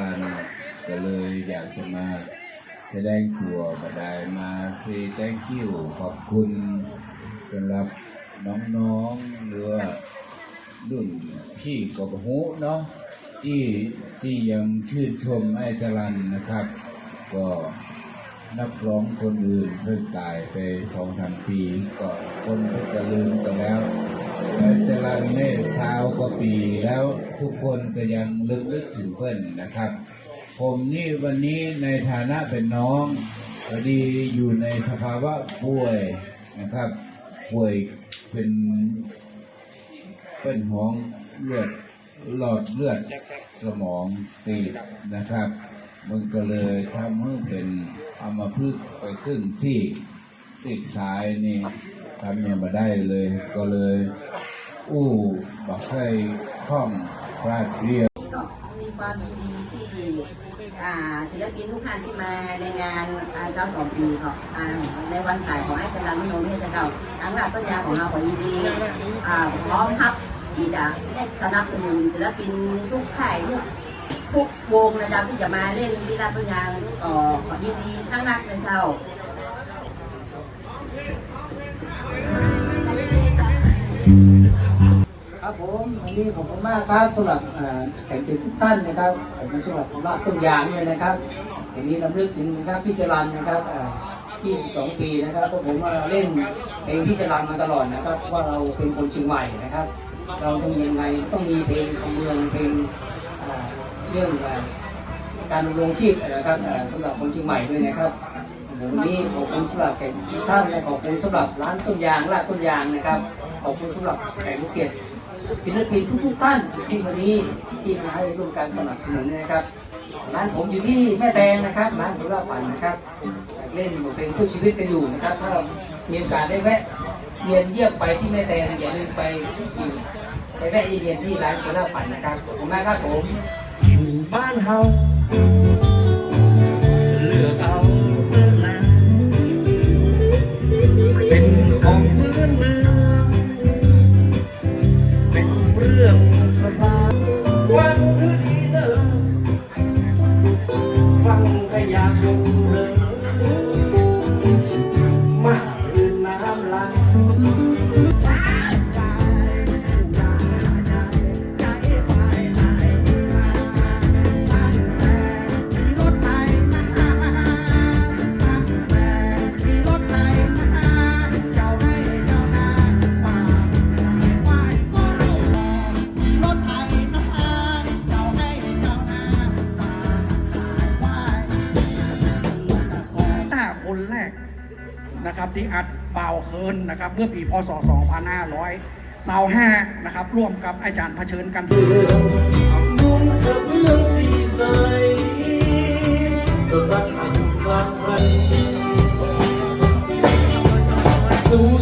ลันก็เลยอยากจะมาแสดงตัวก็ได้มาซีแดงคิ้วขอบคุณสำหรับน้องๆหรือว่ารุ่นพี่กับหูเนาะที่ที่ยังชื่นชมไอ้จรันนะครับ ก็ นักร้องคนอื่นเพิ่งตายไปสองสามปีก็คนก็จะลืมกันแล้วแต่จรันเน่ชาวกว่าปีแล้วทุกคนก็ยังลึกลึกถึงเพื่อนนะครับ ผมนี่วันนี้ในฐานะเป็นน้องพอดีอยู่ในสภาวะป่วยนะครับ ป่วยเป็นเป็นห้องเลือดหลอดเลือดสมองตีบนะครับ มันก็เลยทำให้เป็น เอัมาพฤกไปครึ่งที่ซีกซ้ายนี่ทำยังม่ได้เลย ก็เลย อู้บักเคยคล่องพลาดเรียบก็มีความดีที่ศิลปินทุกท่านที่มาในงานอาเช้าสองปีของอ่าในวันตายของไอ้จันทร์มโนเมฆเก่าทางราชต้นยาของเราขอยินดีอ่าพร้อมครับที่จะให้สนับสนุนศิลปินทุกค่ายทุก ทุกวงนะครับที่จะมาเล่นที่ราชต้นยาก็ขอยินดีทั้งนักเป็นเท่าครับผมวันนี้ขอบคุณมากครับสำหรับเอ่อแขกเชิญทุกท่านนะครับขอบคุณสำหรับรอบต้นยางเลยนะครับอย่างนี้ลำลึกถึงนะครับพี่จรันนะครับเอ่22ปีนะครับเพราะผมว่าเล่นเพลงพี่จรันมาตลอดนะครับว่าเราเป็นคนเชียงใหม่นะครับ เราต้องยังไงต้องมีเพลงคำเมืองเพลง เรื่องการดำรงชีพนะครับสำหรับคนเชียงใหม่ด้วยนะครับวันนี้ขอบคุณสำหรับแขกท่านและขอบคุณสำหรับร้านต้นยางลาดต้นยางนะครับ ขอบคุณสำหรับแขกผู้เกียรติศิลปินทุกๆท่านที่วันนี้ที่มาให้ร่วมการสนับสนุนนะครับร้านผมอยู่ที่แม่แตงนะครับร้านสุราฝันนะครับเล่นบทเพลงเพื่อชีวิตกันอยู่นะครับ ถ้าเรามีโอกาสได้แวะเวียนเยี่ยมไปที่แม่แตงอย่าลืมไปอยู่ไปแวะเยียนที่ร้านสุราฝันนะครับขอบคุณมากครับผม บ้านเฮา นะครับที่อัดเบาเคินนะครับเมื่อปีพศ 2525นะครับร่วมกับอาจารย์เผชิญกันรู้